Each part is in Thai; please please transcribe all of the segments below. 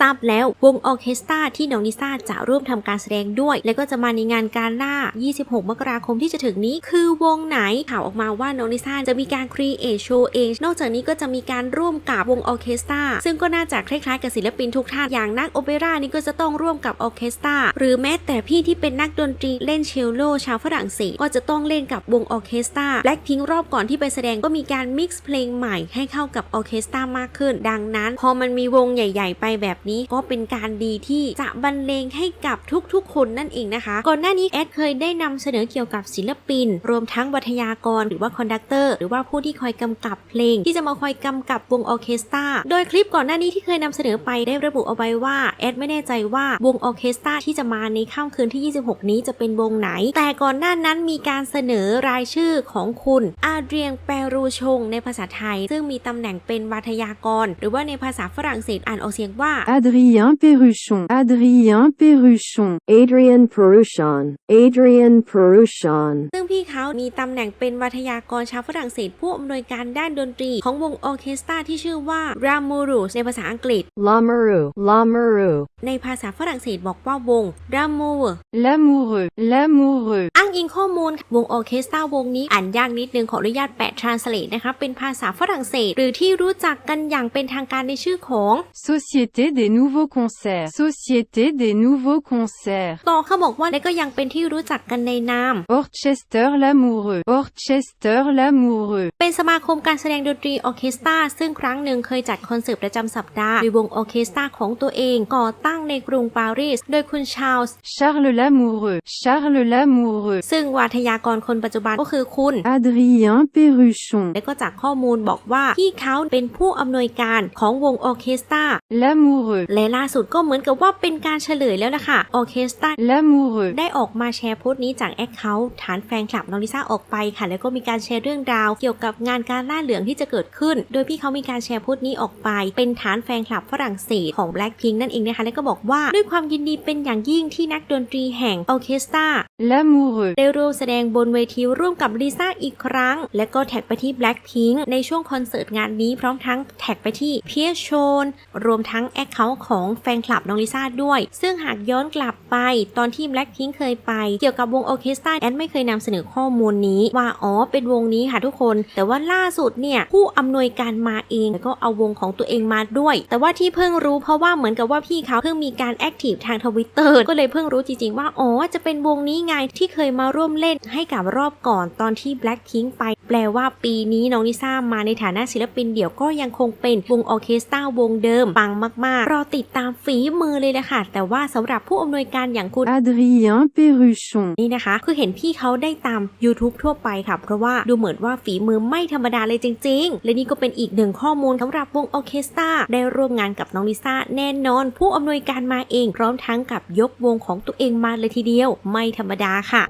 ทราบแล้ว วงออเคสตราที่น้องลิซ่าจะร่วมทำการแสดงด้วย และก็จะมาในงานการล่า 26 มกราคมที่จะถึงนี้ คือวงไหนข่าวออกมาว่าน้องลิซ่าจะมีการครีเอทโชว์เองนอกจากนี้ก็จะมีการร่วมกับวงออเคสตราซึ่งก็น่าจะคล้ายๆกับศิลปินทุกท่านอย่างนักโอเปร่านี่ก็จะต้องร่วมกับออเคสตราหรือแม้แต่พี่ที่เป็นนักดนตรีเล่นเชลโลชาวฝรั่งเศสก็จะต้องเล่นกับวงออเคสตราแบล็คพิงรอบก่อนที่ไปแสดงก็มีการมิกซ์เพลงใหม่ให้เข้ากับออเคสตรามากขึ้น ดังนั้น พอมันมีวงใหญ่ ๆ ไปแบบนี้ก็เป็นการดีที่จะบรรเลงให้กับทุกๆ คนนั่นเองนะคะ ก่อนหน้านี้แอดเคยได้นำเสนอเกี่ยวกับศิลปิน รวมทั้งวัทยากรหรือว่าคอนดักเตอร์หรือว่าผู้ที่คอยกำกับเพลง ที่จะมาคอยกำกับวงออเคสตราโดยคลิปก่อนหน้านี้ที่เคยนำเสนอไปได้ระบุเอาไว้ว่าแอดไม่แน่ใจว่าวงออเคสตราที่จะมาในค่ำคืนที่ 26 นี้จะเป็นวงไหน แต่ก่อนหน้านั้นมีการเสนอรายชื่อของคุณอาเดรียงแปรูชงในภาษาไทย ซึ่งมีตำแหน่งเป็นวัทยากร หรือว่าในภาษาฝรั่งเศสอ่านออกเสียงว่า Adrien Perruchon. Adrien Perruchon. Adrian Peruchon. Adrian Peruchon. ซึ่งพี่เขามีตำแหน่งเป็นวัทยากรชาวฝรั่งเศสผู้อำนวยการด้านดนตรีของวงออร์เคสตราที่ชื่อว่า r a m u r u s ในภาษาอังกฤษ Lamoureux. Lamoureux. ในภาษาฝรั่งเศสบอกว่าวง r a m o u r L'amoureux, l'amoureux. อ้างอิงข้อมูลวงออร์เคสตราวงนี้อ่านยากนิดนึงขออนุญาตแปะ translate นะคะเป็นภาษาฝรั่งเศส หรือที่รู้จักกันอย่างเป็นทางการในชื่อของ Société des nouveaux concerts. Société des nouveaux concerts. ต่อเขาบอกว่าและก็ยังเป็นที่รู้จักกันในนาม Orchester l'amoureux. Orchester l'amoureux. เป็นสมาคมการแสดงดนตรีออร์เคสตราซึ่งครั้งหนึ่งเคยจัดคอนเสิร์ตประจำสัปดาห์โดยวงออร์เคสตราของตัวเองก่อตั้งในกรุงปารีส โดยคุณชาลส์ Charles l'amoureux. Charles l'amoureux. ซึ่งวาทยากรคนปัจจุบันก็คือคุณ Adrien Perruchon. และก็จากข้อมูลบอกว่าพี่เขาเป็นผู้อำนวยการของวงออร์เคสตรา L'amoureux. และล่าสุดก็เหมือนกับว่าเป็นการเฉลยแล้วล่ะค่ะออร์เคสตรา L'amoureux. ได้ออกมาแชร์โพสต์นี้จากแอคเคาท์ฐานแฟนคลับน้องลิซ่าออกไปค่ะ แล้วก็มีการแชร์เรื่องราว เกี่ยวกับงานการล่าเหลืองที่จะเกิดขึ้น โดยพี่เขามีการแชร์โพสต์นี้ออกไป เป็นฐานแฟนคลับฝรั่งเศสของ Blackpink นั่นเองนะคะ แล้วก็บอกว่าด้วยความยินดีเป็นอย่างยิ่งที่นักดนตรีแห่งออร์เคสตรา L'amoureux. ได้ร่วมแสดงบนเวทีร่วมกับลิซ่าอีกครั้ง และก็แท็กไปที่ Blackpink ในช่วงคอนเสิร์ตงานนี้พร้อมทั้งแท็กไปที่เพียโชนรวมทั้งแอคเคาท์ของแฟนคลับน้องลิซ่าด้วย ซึ่งหากย้อนกลับ ไป ตอนที่ Blackpink เคยไป เกี่ยวกับวงออเคสตราแอนไม่เคยนำเสนอข้อมูลนี้ว่าอ๋อเป็นวงนี้ค่ะทุกคน แต่ว่าล่าสุดเนี่ยผู้อำนวยการมาเองแล้วก็เอาวงของตัวเองมาด้วย แต่ว่าที่เพิ่งรู้เพราะว่าเหมือนกับว่าพี่เขาเพิ่งมีการแอคทีฟทางทวิตเตอร์ก็เลยเพิ่งรู้จริงๆว่าอ๋อจะเป็นวงนี้ไงที่เคยมาร่วมเล่นให้กับรอบก่อนตอนที่ Blackpink ไป แปลว่าปีนี้น้องลิซ่ามาในฐานะศิลปินเดี่ยวก็ยังคงเป็นวงออเคสตราวงเดิมปังมากๆ รอติดตามฝีมือเลยแหละค่ะ แต่ว่าสำหรับผู้อำนวยการอย่างคุณ Adrien Perruchon. นี่นะคะ คือเห็นพี่เขาได้ตาม YouTube ทั่วไปค่ะ เพราะว่าดูเหมือนว่าฝีมือไม่ธรรมดาเลยจริง ๆ และนี่ก็เป็นอีกหนึ่งข้อมูลสำหรับวงออเคสตราได้ร่วมงานกับน้องลิซ่าแน่นอน ผู้อำนวยการมาเองพร้อมทั้งกับยกวงของตัวเองมาเลยทีเดียว ไม่ธรรมดาค่ะ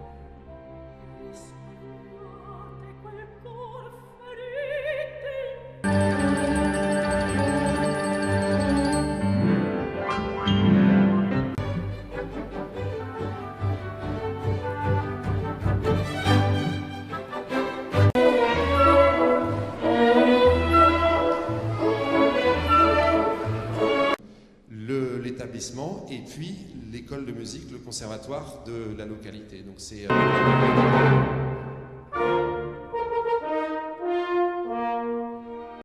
et puis l'école de musique, le conservatoire de la localité. Donc euh,